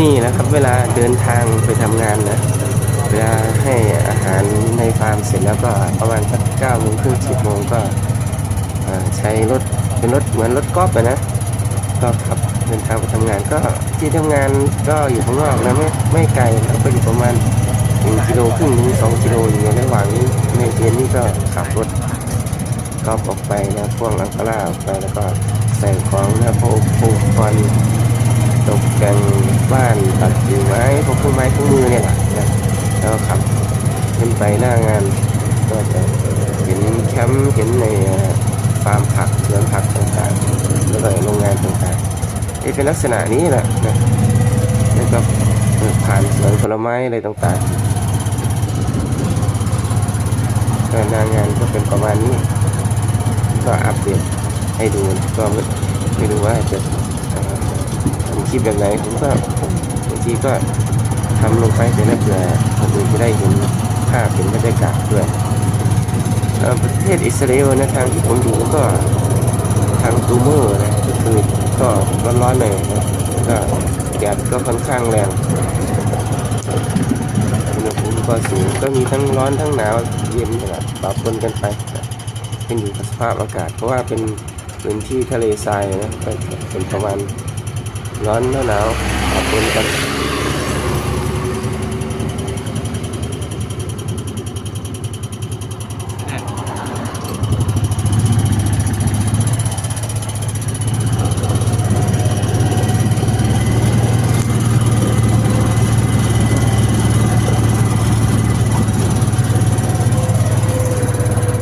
นี่นะครับเวลาเดินทางไปทำงานนะเวลาให้อาหารในฟาร์มเสร็จแล้วก็ประมาณสักเก้าโมงครึ่งสิบโมงก็ใช้รถเป็นรถเหมือนรถกอล์ฟนะก็ขับเดินทางไปทำงานก็ที่ทำงานก็อยู่ข้างนอกนะไม่ไม่ไกลนะก็อยู่ประมาณหนึ่งกิโลครึ่งถึงสองกิโลอย่างเงี้ยระหว่างนี้ในเย็นนี่ก็ขับรถก็ออกไปนะพ่วงอังคาร่าออกไปแล้วก็ใส่ของนะพวกอุปกรณ์ ตกแต่งบ้านตัดกิ่งไม้พวกเครื่องไม้เครื่องมือเนี่ยแหละนะแล้วขับขึ้นไปหน้างาน ก็จะเห็นแคมป์เห็นในฟาร์มผักสวนผักต่างๆแล้วก็โรงงานต่างๆที่เป็นลักษณะนี้แหละนะแล้วก็ผ่านสวนผลไม้อะไรต่างๆก็หน้างานก็เป็นประมาณนี้ ก็อัปเดตให้ดูนะก็ไม่ไม่รู้ว่าจะเอ่อทำ คลิปแบบไหนผมก็บางทีก็ทำลงไปแต่ละเผื่อคนอื่นจะได้เห็นภาพเห็นบรรยากาศด้วยเอ่อประเทศอิสราเอลนะทางที่ผมอยู่ก็ทางตูเมอร์นะก็คือก็ร้อนๆหน่อยนะแล้วก็แดดก็ค่อนข้างแรงอุณหภูมิก็สูงก็มีทั้งร้อนทั้งหนาวเย็นนะปรับปนกันไปนะขึ้นอยู่กับสภาพอากาศ เพราะว่าเป็นพื้นที่ทะเลทรายนะก็เป็นประมาณ ร้อนหนาวขอบคุณครับ